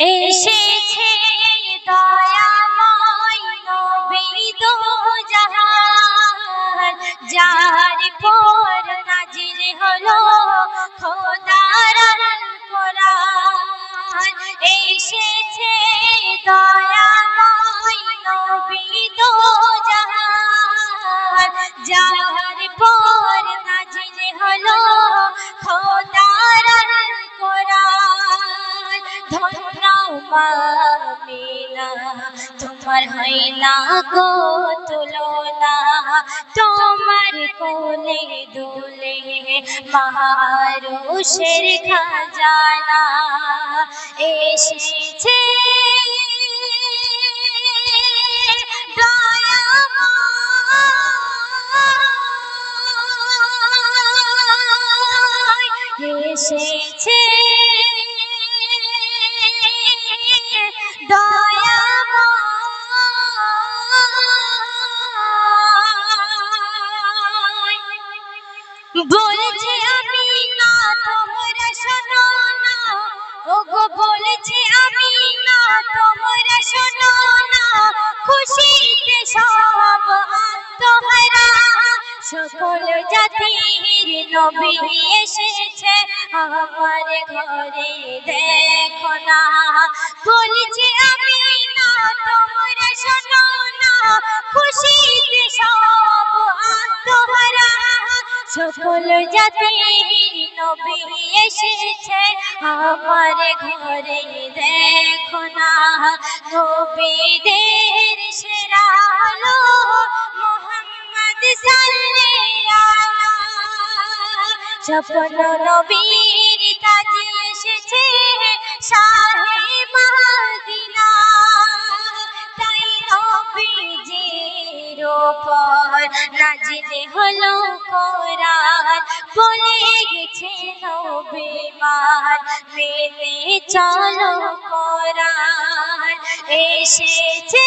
এসেছে দয়াময় যার পর নাজিল হলো খোদার এসেছে দয়াময় নবী যার পর নাজিল হলো খোদার তোমার হয় না গো তুলনা। তোমার কোলে দোলে মারুষের খাজানা এসেছে। এসেছে। সকল জাতির নবী এসেছে আমার ঘরে, দেখো না। বলছে আমি না, তোমরা শোনো না। খুশিতে সব আত্মহারা। সকল জাতির নবী এসেছে আমার ঘরে, দেখো না। নবীদের সেরা আলো মোহাম্মদ সাল্লাল্লাহু স্বপ্ন নবীর তাজ এসেছে শাহে মদিনা। তাই নবীজির উপর নাজিল হলো কোরআন। বলে গেছে নবীমান মেনে চলো কোরআন। এসেছে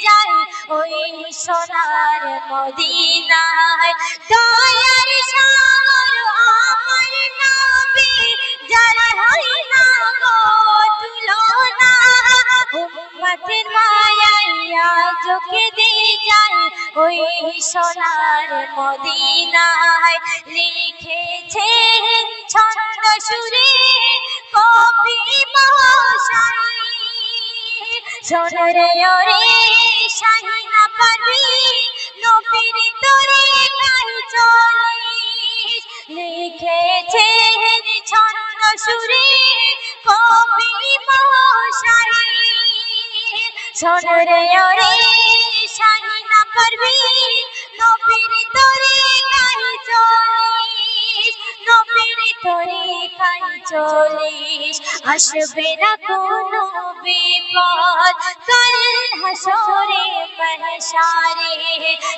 মদিনায়। দয়ার সাগর আমার নবী, যারে হয় না গো তুলনা। উম্মতের মায়া চোখে দিয়ে যায় ওই সোনার মদিনায়। লিখেছেন ছন্দ সুরে কবি মহাশায়ী। সোনরে ওরে শাহিনা পারবি। নবীর তোরে গাই চলিস। লিখেছেন ছন্দ সুরে কবি পারবি নবীর তোরে গাই চলিস। তোরে গাই চলিস, আসবে না কোনো বিপদ। কাল হাসরে মহশারে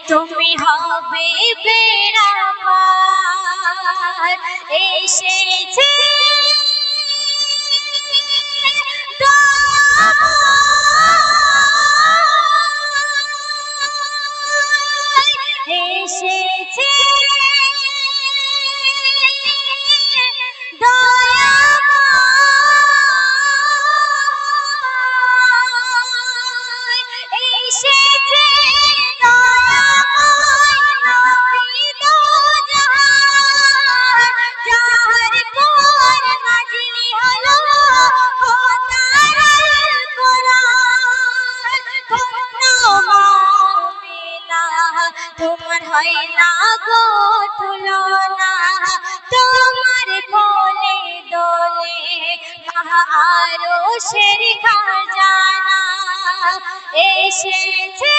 তুমি হবে বেড়া পার এসেছে আমার হয় না গো তুলনা তোমার কোলে দোলে আরও শের খাজানা এসেছে।